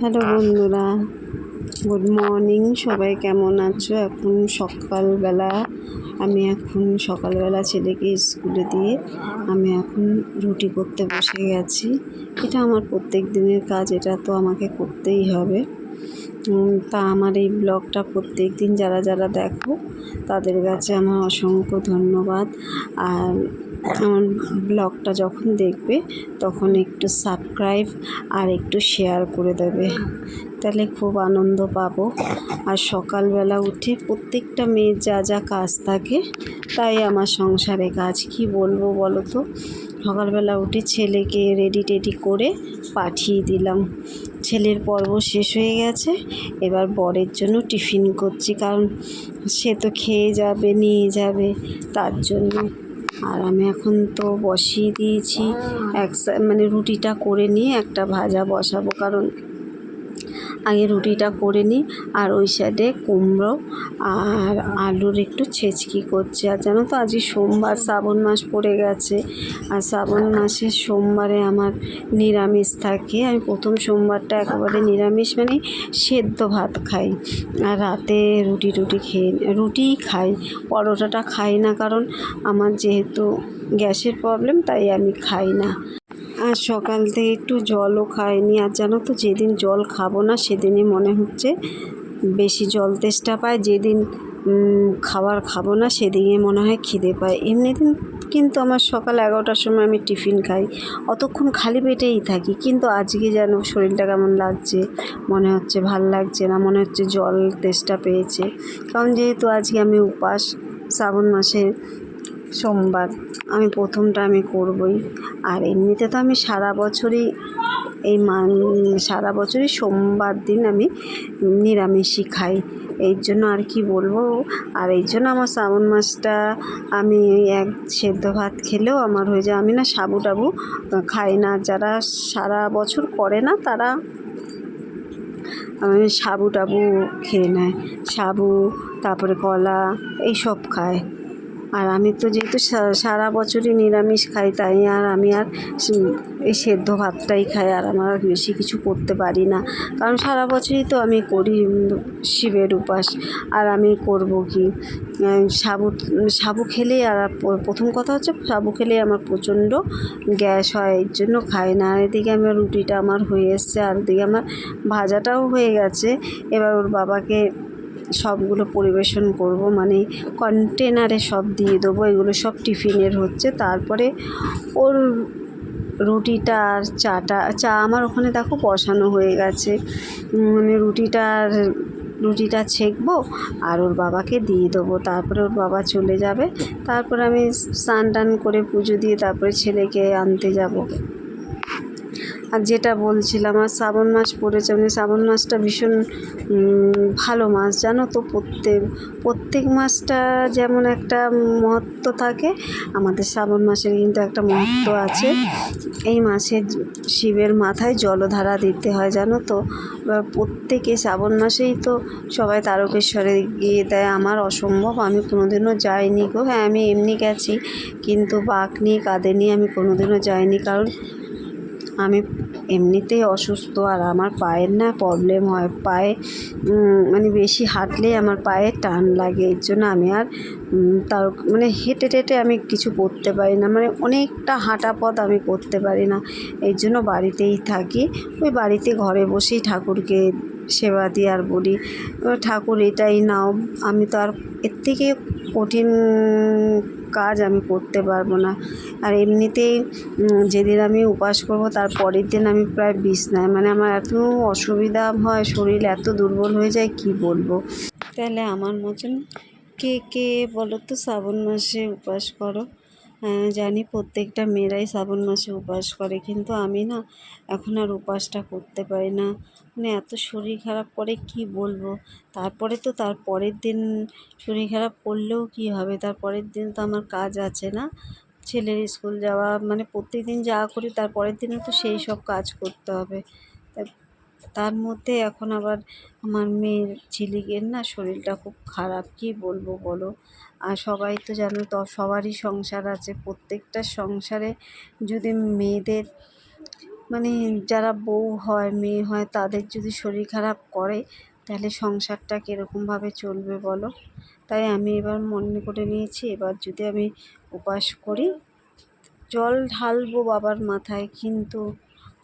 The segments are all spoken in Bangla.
হ্যালো বন্ধুরা গুড মর্নিং সবাই কেমন আছো? এখন সকালবেলা আমি এখন সকালবেলা ছেলেকে স্কুলে দিয়ে আমি এখন রুটি করতে বসে গেছি এটা আমার প্রত্যেক দিনের কাজ এটা তো আমাকে করতেই হবে। তা আমার এই ব্লগটা প্রত্যেক দিন যারা যারা দেখো, তাদের কাছে আমার অসংখ্য ধন্যবাদ। আর আমার ব্লগটা যখন দেখবে, তখন একটু সাবস্ক্রাইব আর একটু শেয়ার করে দেবে। তাহলে খুব আনন্দ পাবো। আর সকালবেলা উঠে প্রত্যেকটা মেয়ের যা যা কাজ থাকে, তাই আমার সংসারে কাজ। কি বলব বলো তো? সকালবেলা উঠে ছেলেকে রেডি টেডি করে পাঠিয়ে দিলাম। ছেলের পর্ব শেষ হয়ে গেছে। এবার বরের জন্য টিফিন করছি, কারণ সে তো খেয়ে যাবে, নিয়ে যাবে, তার জন্য। আর আমি এখন তো বসিয়ে দিয়েছি, এক মানে রুটিটা করে নিয়ে একটা ভাজা বসাবো, কারণ আগে রুটিটা করে নিই, আর ওই সাইডে কুমড়ো আর আলুর একটু ছেচকি করছি। আর জানো তো, আজকে সোমবার, শ্রাবণ মাস পড়ে গেছে, আর শ্রাবণ মাসের সোমবারে আমার নিরামিষ থাকে। আমি প্রথম সোমবারটা একেবারে নিরামিষ মানে সেদ্ধ ভাত খাই। আর রাতে রুটি টুটি খেয়ে রুটিই খাই, পরোটাটা খাই না, কারণ আমার যেহেতু গ্যাসের প্রবলেম তাই আমি খাই না। আর সকাল থেকে একটু জলও খাইনি। আর জানো তো, যেদিন জল খাব না, সেদিনই মনে হচ্ছে বেশি জল তেষ্টা পায়। যেদিন খাবার খাব না, সেদিনই মনে হয় খিদে পায়। এমনি দিন কিন্তু আমার সকাল এগারোটার সময় আমি টিফিন খাই। অতক্ষণ খালি পেটেই থাকি। কিন্তু আজকে যেন শরীরটা কেমন লাগছে, মনে হচ্ছে ভালো লাগছে না, মনে হচ্ছে জল তেষ্টা পেয়েছে। কারণ যেহেতু আজকে আমি উপাস, শ্রাবণ মাসের সোমবার। আমি প্রথমটা আমি করবই। আর এমনিতে তো আমি সারা বছরই এই মান, সারা বছরই সোমবার দিন আমি নিরামিষই খাই। এই জন্য আর কি বলব? আর এই জন্য আমার শ্রাবণ মাসটা আমি এক সেদ্ধ ভাত খেলেও আমার হয়ে যায়, আমি না সাবু টাবু খাই না। যারা সারা বছর করে না, তারা আমি সাবু টাবু খেয়ে নেয়। সাবু, তারপরে কলা, এইসব খায়। আর আমি তো যেহেতু সারা বছরই নিরামিষ খাই, তাই আর আমি আর এই সেদ্ধ ভাতটাই খাই, আর আমার আর বেশি কিছু করতে পারি না। কারণ সারা বছরই তো আমি করি শিবের উপাস। আর আমি করব কি? সাবু সাবু খেলেই আর প্রথম কথা হচ্ছে সাবু খেলেই আমার প্রচণ্ড গ্যাস হয়, এর জন্য খাই না। আর এদিকে আমার রুটিটা আমার হয়ে এসছে, আর এদিকে আমার ভাজাটাও হয়ে গেছে। এবার ওর বাবাকে সবগুলো পরিবেশন করব মানে কন্টেনারে সব দিয়ে দেবো, এগুলো সব টিফিনের হচ্ছে। তারপরে ওর রুটিটা আর চাটা, চা আমার ওখানে দেখো বসানো হয়ে গেছে। মানে রুটিটা আর রুটিটা ছেঁকবো, আর ওর বাবাকে দিয়ে দেবো। তারপরে ওর বাবা চলে যাবে, তারপরে আমি স্নান টান করে পুজো দিয়ে তারপরে ছেলেকে আনতে যাব। আর যেটা বলছিলাম, আর শ্রাবণ মাস পড়েছে মানে শ্রাবণ মাসটা ভীষণ ভালো মাস, জানো তো প্রত্যেক প্রত্যেক মাসটা যেমন একটা মহত্ব থাকে, আমাদের শ্রাবণ মাসের কিন্তু একটা মহত্ব আছে। এই মাসে শিবের মাথায় জলধারা দিতে হয়, জানো তো? এবার প্রত্যেকে শ্রাবণ মাসেই তো সবাই তারকেশ্বরে গিয়ে দেয়, আমার অসম্ভব, আমি কোনোদিনও যাইনি গো। হ্যাঁ আমি এমনি গেছি, কিন্তু বাঁক নিয়ে কাঁধে নিয়ে আমি কোনোদিনও যাইনি, কারণ আমি এমনিতেই অসুস্থ আর আমার পায়ের না প্রবলেম হয়। পায়ে মানে বেশি হাঁটলেই আমার পায়ে টান লাগে। এর জন্য আমি আর তার মানে হেঁটে টেটে আমি কিছু করতে পারি না। মানে অনেকটা হাঁটা পথ আমি করতে পারি না। এই জন্য বাড়িতেই থাকি। ওই বাড়িতে ঘরে বসেই ঠাকুরকে সেবা দিই আর বলি ঠাকুর, এটাই নাও। আমি তো আর এর থেকে কঠিন কাজ আমি করতে পারব না। আর এমনিতেই যেদিন আমি উপাস করব, তার পরের দিন আমি প্রায় বিছনায়। মানে আমার এত অসুবিধা হয়, শরীর এত দুর্বল হয়ে যায়, কি বলব? তাহলে আমার মতন কে কে বলো তো শ্রাবণ মাসে উপাস করো? হ্যাঁ জানি প্রত্যেকটা মেয়েরাই শ্রাবণ মাসে উপাস করে, কিন্তু আমি না এখন আর উপাসটা করতে পারি না। মানে এত শরীর খারাপ করে কি বলব? তারপরে তো তার পরের দিন শরীর খারাপ করলেও কি হবে? তার পরের দিন তো আমার কাজ আছে না? ছেলের স্কুল যাওয়া মানে প্রত্যেক দিন যা করি তার পরের দিনও তো সেই সব কাজ করতে হবে। তার মধ্যে এখন আবার আমার মেয়ের ঝিলিকের না শরীরটা খুব খারাপ, কী বলব বলো? আর সবাই তো জানো তো, সবারই সংসার আছে। প্রত্যেকটা সংসারে যদি মেয়েদের মানে যারা বউ হয়, মেয়ে হয়, তাদের যদি শরীর খারাপ করে, তাহলে সংসারটা কীরকমভাবে চলবে বলো? তাই আমি এবার মনে করে নিয়েছি, এবার যদি আমি উপাস করি, জল ঢালবো বাবার মাথায়, কিন্তু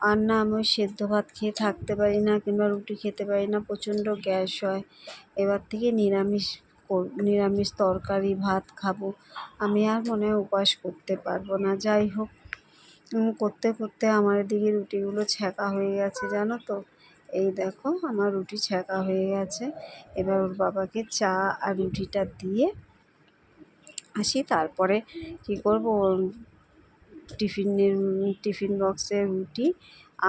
আর না আমি সেদ্ধ ভাত খেয়ে থাকতে পারি না কিংবা রুটি খেতে পারি না, প্রচণ্ড গ্যাস হয়। এবার থেকে নিরামিষ নিরামিষ তরকারি, ভাত খাব। আমি আর মনে হয় উপাস করতে পারব না। যাই হোক করতে করতে আমার এদিকে রুটিগুলো ছ্যাঁকা হয়ে গেছে, জানো তো? এই দেখো, আমার রুটি ছ্যাঁকা হয়ে গেছে। এবার ওর বাবাকে চা আর রুটিটা দিয়ে আসি। তারপরে কী করব? টিফিনের, টিফিন বক্সে রুটি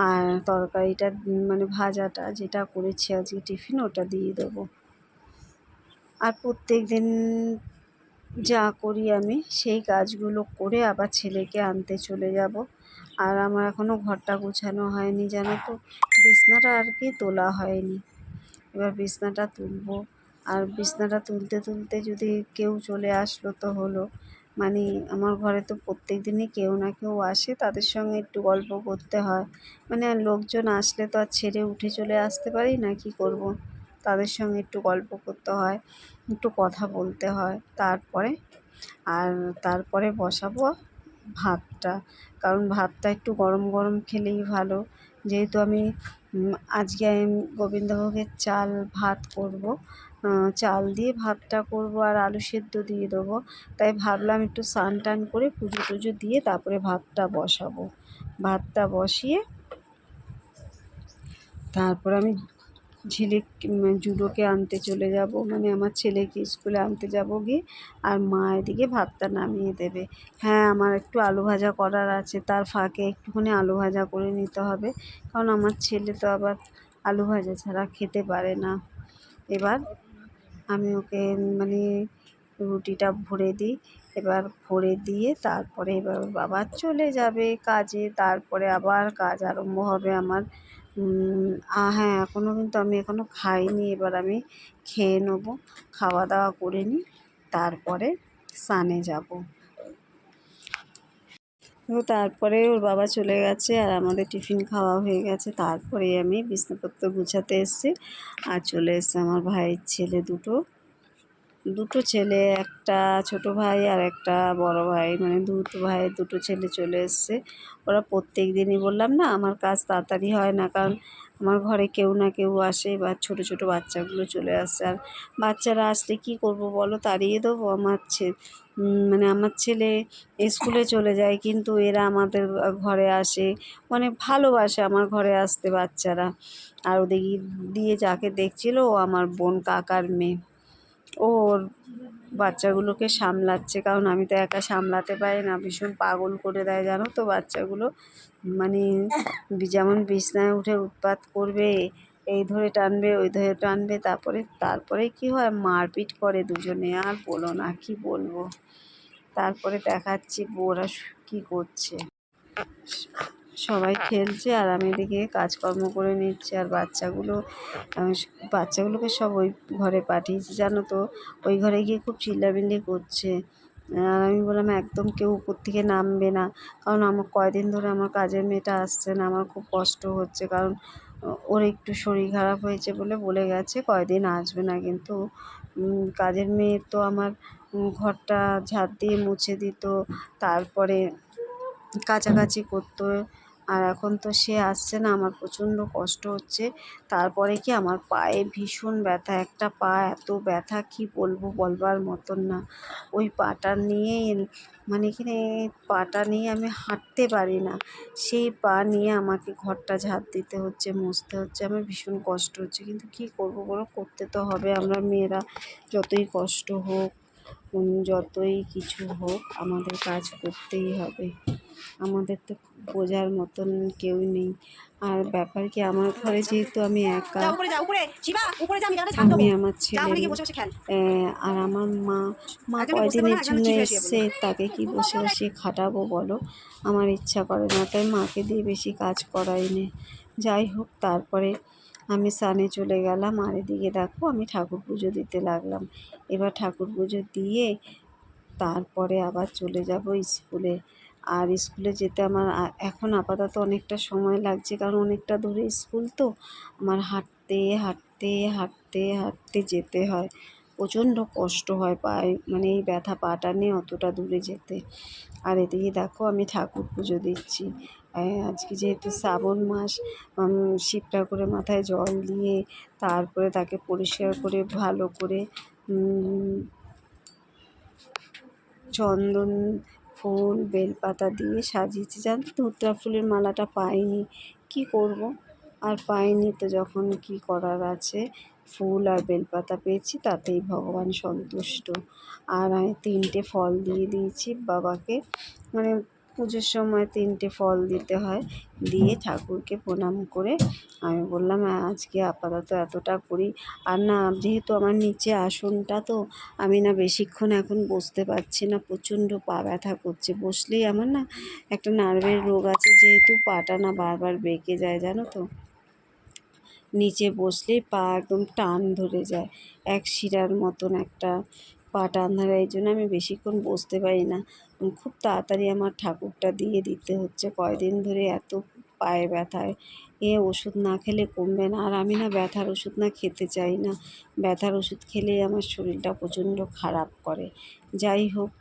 আর তরকারিটা মানে ভাজাটা যেটা করেছি আজকে টিফিন, ওটা দিয়ে দেবো। আর প্রত্যেক দিন যা করি আমি, সেই কাজগুলো করে আবার ছেলেকে আনতে চলে যাব। আর আমার এখনও ঘরটা গোছানো হয়নি, জানো তো। বিছনাটা আর কি তোলা হয়নি। এবার বিছনাটা তুলবো। আর বিছনাটা তুলতে তুলতে যদি কেউ চলে আসলো তো হলো। মানে আমার ঘরে তো প্রত্যেক দিনই কেউ না কেউ আসে, তাদের সঙ্গে একটু গল্প করতে হয়। মানে লোকজন আসলে তো আর ছেড়ে উঠে চলে আসতে পারি না, কী করব? তাদের সঙ্গে একটু গল্প করতে হয়, একটু কথা বলতে হয়, তারপরে, আর তারপরে বসাবো ভাতটা। কারণ ভাতটা একটু গরম গরম খেলেই ভালো। যেহেতু আমি আজকে আমি গোবিন্দভোগের চাল ভাত করব চাল দিয়ে ভাতটা করব আর আলু সেদ্ধ দিয়ে দেবো। তাই ভাবলাম একটু স্নান টান করে পুজো টুজো দিয়ে তারপরে ভাতটা বসাবো। ভাতটা বসিয়ে, তারপর আমি ঝিলিক জুডোকে আনতে চলে যাব। মানে আমার ছেলেকে স্কুলে আনতে যাব গিয়ে আর মা এদিকে ভাতটা নামিয়ে দেবে। হ্যাঁ আমার একটু আলু ভাজা করার আছে, তার ফাঁকে একটুখানি আলু ভাজা করে নিতে হবে। কারণ আমার ছেলে তো আবার আলু ভাজা ছাড়া খেতে পারে না। এবার আমি ওকে মানে রুটিটা ভরে দিই। এবার ভরে দিয়ে তারপরে এবার বাবা চলে যাবে কাজে। তারপরে আবার কাজ আরম্ভ হবে আমার। হ্যাঁ এখনও কিন্তু আমি এখনও খাইনি। এবার আমি খেয়ে নেব খাওয়া দাওয়া করে নিই তারপরে সানে যাব। তো তারপরে ওর বাবা চলে গেছে আর আমাদের টিফিন খাওয়া হয়ে গেছে। তারপরে আমি বিষ্ণুপত্র গুছাতে এসেছি আর চলে এসছে আমার ভাইয়ের ছেলে দুটো। দুটো ছেলে, একটা ছোট ভাই আর একটা বড় ভাই। মানে দুটো ভাইয়ের দুটো ছেলে চলে এসছে। ওরা প্রত্যেক দিনই বললাম, না, আমার কাজ তাড়াতাড়ি হয় না, কারণ আমার ঘরে কেউ না কেউ আসে বা ছোট ছোট বাচ্চাগুলো চলে আসছে আর বাচ্চারা আসলে কী করব বলো? তাড়িয়ে দেবো আমার মানে আমার ছেলে স্কুলে চলে যায়, কিন্তু এরা আমাদের ঘরে আসে। মানে ভালোবাসে আমার ঘরে আসতে বাচ্চারা। আর ওদের দিয়ে যাকে দেখছিল, ও আমার বোন কাকার মেয়ে। ও ওর বাচ্চাগুলোকে সামলাচ্ছে, কারণ আমি তো একা সামলাতে পারি না। ভীষণ পাগল করে দেয়, জানো তো বাচ্চাগুলো? মানে যেমন বিছনায় উঠে উৎপাত করবে, এই ধরে টানবে, ওই ধরে টানবে, তারপরে তারপরে কি হয়? মারপিট করে দুজনে, আর বলো না কি বলব? তারপরে দেখাচ্ছি ওরা কি করছে। সবাই খেলছে আর আমি এদিকে কাজকর্ম করে নিচ্ছি আর বাচ্চাগুলো বাচ্চাগুলোকে সব ওই ঘরে পাঠিয়েছি, জানো তো? ওই ঘরে গিয়ে খুব চিল্লামিল্লি করছে। আর আমি বললাম, একদম কেউ উপর থেকে নামবে না। কারণ আমার কয়দিন ধরে আমার কাজের মেয়েটা আসছে না, আমার খুব কষ্ট হচ্ছে। কারণ ওর একটু শরীর খারাপ হয়েছে বলে বলে গেছে, কয়দিন আসবে না। কিন্তু কাজের মেয়ে তো আমার ঘরটা ঝাড় দিয়ে মুছে দিত, তারপরে কাচাকাচি করতো আর এখন তো সে আসছে না, আমার প্রচণ্ড কষ্ট হচ্ছে। তারপরে কি আমার পায়ে ভীষণ ব্যথা, একটা পা এত ব্যথা, কি বলব বলবার মতন না। ওই পাটা নিয়েই মানে এখানে পাটা নিয়ে আমি হাঁটতে পারি না। সেই পা নিয়ে আমাকে ঘরটা ঝাড় দিতে হচ্ছে, মুছতে হচ্ছে, আমার ভীষণ কষ্ট হচ্ছে। কিন্তু কী করব বলো, করতে তো হবে আমরা মেয়েরা, যতই কষ্ট হোক যতই কিছু হোক আমাদের কাজ করতেই হবে। আমাদের তো বোঝার মতন কেউ নেই। আর ব্যাপার কি আমার ঘরে যেহেতু আমি একা আমি আমার ছেলে আর আমার মা মা কয়দিনের জন্য এসছে তাকে কি বসে বসে খাটাবো বলো? আমার ইচ্ছা করে না তাই মাকে দিয়ে বেশি কাজ করাই নে। যাই হোক তারপরে আমি সানে চলে গেলাম। আর এদিকে দেখো আমি ঠাকুর পুজো দিতে লাগলাম। এবার ঠাকুর পুজো দিয়ে তারপরে আবার চলে যাব স্কুলে। আর স্কুলে যেতে আমার এখন আপাতত অনেকটা সময় লাগছে, কারণ অনেকটা দূরে স্কুল তো। আমার হাঁটতে হাঁটতে হাঁটতে হাঁটতে যেতে হয়। প্রচণ্ড কষ্ট হয় পায়ে মানে এই ব্যথা পাটা নিয়ে অতটা দূরে যেতে। আর এদিকে দেখো আমি ঠাকুর পুজো দিচ্ছি। আজকে যেহেতু শ্রাবণ মাস শিব ঠাকুরের মাথায় জল দিয়ে তারপরে তাকে পরিষ্কার করে, ভালো করে চন্দন ফুল, বেলপাতা দিয়ে সাজিয়েছি। জানো তো, ধুতরা ফুলের মালাটা পাইনি। কি করব? আর পাইনি তো যখন কি করার আছে? ফুল আর বেলপাতা পেয়েছি, তাতেই ভগবান সন্তুষ্ট। আর আমি তিনটে ফল দিয়ে দিয়েছি বাবাকে। মানে পুজোর সময় তিনটে ফল দিতে হয়। দিয়ে ঠাকুরকে প্রণাম করে আমি বললাম "হ্যাঁ, আজকে আপাতত এতটা করি। আর না যেহেতু আমার নিচে আসনটা তো আমি না বেশিক্ষণ এখন বসতে পারছি না। প্রচণ্ড পা ব্যথা করছে। বসলেই আমার না একটা নার্ভের রোগ আছে যেহেতু পাটা না বারবার বেঁকে যায় জানো তো। নিচে বসলেই পা একদম টান ধরে যায়। এক শিরার মতন একটা পা টান ধরে এই জন্য আমি বেশিক্ষণ বসতে পারি না। খুব তাড়াতাড়ি আমার ঠাকুরটা দিয়ে দিতে হচ্ছে। কয়দিন ধরে এত পায়ে ব্যথায় এ ওষুধ না খেলে কমবে না। আর আমি না ব্যথার ওষুধ না খেতে চাই না। ব্যথার ওষুধ খেলে আমার শরীরটা প্রচণ্ড খারাপ করে। যাই হোক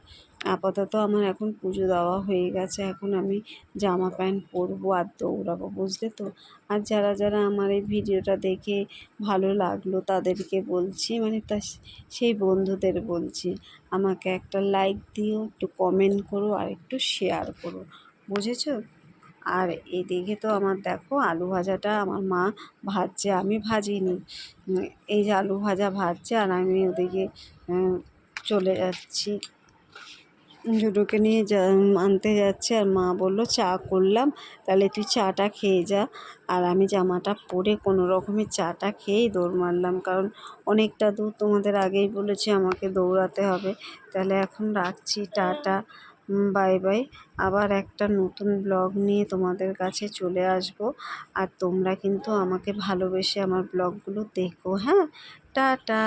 আপাতত আমার এখন পুজো দেওয়া হয়ে গেছে। এখন আমি জামা প্যান্ট পরবো আর দৌড়াবো, বুঝলে তো? আর যারা যারা আমার এই ভিডিওটা দেখে ভালো লাগল তাদেরকে বলছি মানে তা সেই বন্ধুদের বলছি, আমাকে একটা লাইক দিও, একটু কমেন্ট করো আর একটু শেয়ার করো, বুঝেছ? আর এদিকে তো আমার দেখো আলু ভাজাটা আমার মা ভাজছে, আমি ভাজিনি। এই যে আলু ভাজা ভাজছে আর আমি ওদিকে চলে যাচ্ছি। জুডোকে নিয়ে যা, আনতে যাচ্ছে আর মা বলল, চা করলাম, তাহলে তুই চাটা খেয়ে যা। আর আমি জামাটা পরে কোনো রকমের চাটা খেয়েই দৌড় মারলাম, কারণ অনেকটা দূর তোমাদের আগেই বলেছি আমাকে দৌড়াতে হবে। তাহলে এখন রাখছি, টাটা বাই বাই। আবার একটা নতুন ব্লগ নিয়ে তোমাদের কাছে চলে আসব। আর তোমরা কিন্তু আমাকে ভালোবেসে আমার ব্লগগুলো দেখো হ্যাঁ? টাটা।